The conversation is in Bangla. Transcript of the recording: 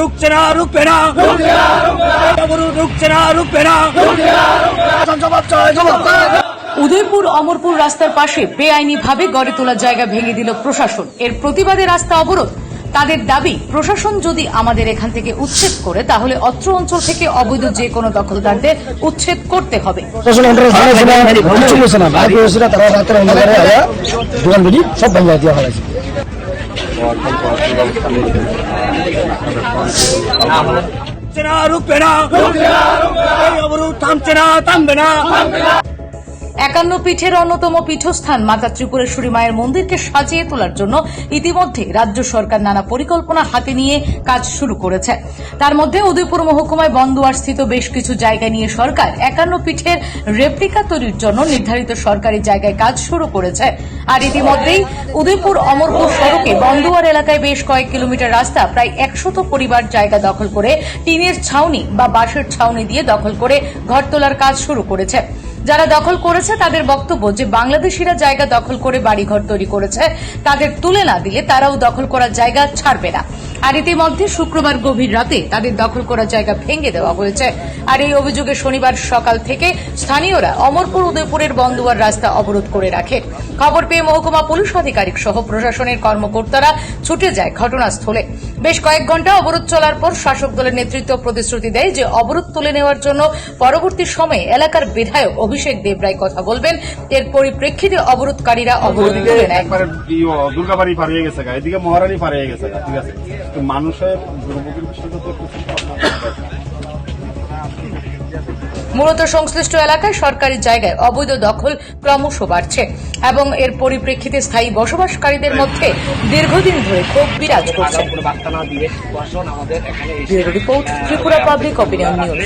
রুকছে না রুকবে না। রুকছে না রুকবে না। জবাব চাই জবাব উদয়পুর অমরপুর রাস্তার পাশে বেআইনিভাবে গড়ে তোলার জায়গা ভেঙে দিল প্রশাসন। এর প্রতিবাদে রাস্তা অবরোধ। তাদের দাবি প্রশাসন যদি আমাদের এখান থেকে উচ্ছেদ করে তাহলে অত্র অঞ্চল থেকে অবৈধ যে কোনো দখলদারদের উচ্ছেদ করতে হবে। সব ভাঙা দিয়ে ফেলাইছে রুকছে না একান্ন পীঠের অন্যতম পীঠস্থান মাতা ত্রিপুরেশ্বরী মায়ের মন্দিরকে সাজিয়ে তোলার জন্য ইতিমধ্যে রাজ্য সরকার নানা পরিকল্পনা হাতে নিয়ে কাজ শুরু করেছে। তার মধ্যে উদয়পুর মহকুমায় বন্দুয়ার স্থিত বেশ কিছু জায়গা নিয়ে সরকার একান্ন পীঠের রেপ্লিকা তৈরির জন্য নির্ধারিত সরকারি জায়গায় কাজ শুরু করেছে। আর ইতিমধ্যেই উদয়পুর অমরপুর সড়কে বন্দুয়ার এলাকায় বেশ কয়েক কিলোমিটার রাস্তা প্রায় একশত পরিবার জায়গা দখল করে টিনের ছাউনি বা বাঁশের ছাউনি দিয়ে দখল করে ঘর তোলার কাজ শুরু করেছে। যারা দখল করেছে তাদের বক্তব্য যে বাংলাদেশিরা জায়গা দখল করে বাড়িঘর তৈরি করেছে, তাদের তুলে না দিলে তারাও দখল করার জায়গা ছাড়বে না। আর ইতিমধ্যে শুক্রবার গভীর রাতে তাদের দখল করা জায়গা ভেঙে দেওয়া হয়েছে। আর এই অভিযোগে শনিবার সকাল থেকে স্থানীয়রা অমরপুর উদয়পুরের বন্দুয়ার রাস্তা অবরোধ করে রাখে। খবর পেয়ে মহকুমা পুলিশ আধিকারিক সহ প্রশাসনের কর্মকর্তারা ছুটে যায় ঘটনাস্থলে। বেশ কয়েক ঘণ্টা অবরোধ চলার পর শাসক দলের নেতৃত্ব প্রতিশ্রুতি দেয় যে অবরোধ তুলে নেওয়ার জন্য পরবর্তী সময়ে এলাকার বিধায়ক অভিষেক দেবরায় কথা বলবেন। এর পরিপ্রেক্ষিতে অবরোধকারীরা অবরোধ তুলে নেয়। দুর্গাবাড়ি পার হয়ে গেছে এদিকে মহারানী পার হয়ে গেছে ঠিক আছে। মানুষের দুর্ভোগের বিষয়টা তো। মূলত সংশ্লিষ্ট এলাকায় সরকারি জায়গায় অবৈধ দখল ক্রমশ বাড়ছে এবং এর পরিপ্রেক্ষিতে স্থায়ী বসবাসকারীদের মধ্যে দীর্ঘদিন ধরে ক্ষোভ বিরাজ করছে। Report Tripura public opinion news